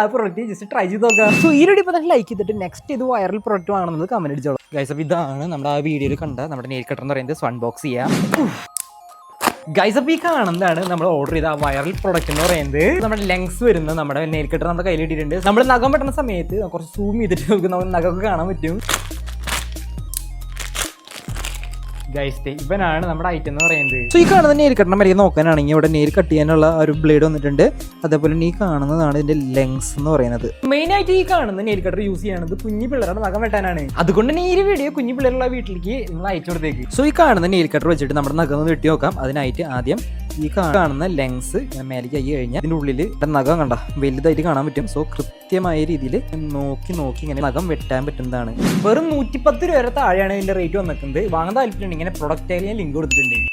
ആ product just try ചെയ്ത് നോക്കാം. സോ ഈ വീഡിയോ ഇപ്പോൾ തന്നെ ലൈക്ക് ചെയ്തിട്ട് നെക്സ്റ്റ് ഇത് വൈറൽ പ്രൊഡക്റ്റ് ആണെന്ന് കമന്റ് അടിച്ചോളൂ. ഗൈസ് അപ്പോൾ ഇതാണ് നമ്മുടെ ആ വീഡിയോ കണ്ട നമ്മുടെ നെയിൽ കട്ടർ എന്ന് പറയുന്നത് സൺ ബോക്സ് ചെയ്യാം. ഗൈസ് അപ്പോൾ ഈ കാണുന്നതാണ് നമ്മൾ ഓർഡർ ചെയ്ത ആ വൈറൽ പ്രൊഡക്റ്റ് എന്ന് പറയുന്നത്. നമ്മുടെ ലെങ്സ് വരുന്ന നമ്മുടെ നെയിൽ കട്ടർ നമ്മുടെ കയ്യിൽ ഇട്ടിട്ടുണ്ട് നമ്മൾ നഖം പെട്ടുന്ന സമയത്ത് കുറച്ച് സൂം ചെയ്തിട്ട് നമുക്ക് നമുക്ക് നഖമൊക്കെ കാണാൻ പറ്റും. ഗൈസ് ഇവനാണ് നമ്മുടെ ഐറ്റം എന്ന് പറയുന്നത്. സോ ഈ കാണുന്ന നെയിൽ കട്ടണം വരെ നോക്കാനാണെങ്കിൽ ഇവിടെ നെയിൽ കട്ട് ചെയ്യാനുള്ള ഒരു ബ്ലേഡ് വന്നിട്ടുണ്ട്. അതേപോലെ ഈ കാണുന്നതാണ് ഇതിന്റെ ലെങ്സ് എന്ന് പറയുന്നത്. മെയിൻ ആയിട്ട് ഈ കാണുന്ന നെയിൽ കട്ടർ യൂസ് ചെയ്യണത് കുഞ്ഞു പിള്ളേരുടെ നഖം വെട്ടാനാണ്. അതുകൊണ്ട് തന്നെ ഈ ഒരു വീഡിയോ കുഞ്ഞു പിള്ളേരുള്ള വീട്ടിലേക്ക് നിങ്ങൾ അയച്ചു കൊടുത്തേക്ക്. സോ ഈ കാണുന്ന നെയിൽ കട്ടർ വെച്ചിട്ട് നമ്മുടെ നഖം ഒന്ന് വെട്ടി നോക്കാം. അതിനായിട്ട് ആദ്യം ഈ കാണുന്ന ലെങ്സ് ഇങ്ങനെ മേലേക്ക് ആയി കഴിഞ്ഞാൽ ഇതിന്റെ ഉള്ളിൽ നഖം കണ്ട. വലുതായിട്ട് കാണാൻ പറ്റും. സോ കൃത്യമായ രീതിയിൽ നോക്കി നോക്കി ഇങ്ങനെ നഖം വെട്ടാൻ പറ്റുന്നതാണ്. വെറും നൂറ്റിപ്പത്ത് രൂപ വരെ താഴെയാണ് ഇതിന്റെ റേറ്റ് വന്നിട്ടുണ്ട് വാങ്ങാൻ താല്പര്യമുണ്ടെങ്കിൽ ഇങ്ങനെ പ്രൊഡക്റ്റ് ആയി ലിങ്ക് കൊടുത്തിട്ടുണ്ട്.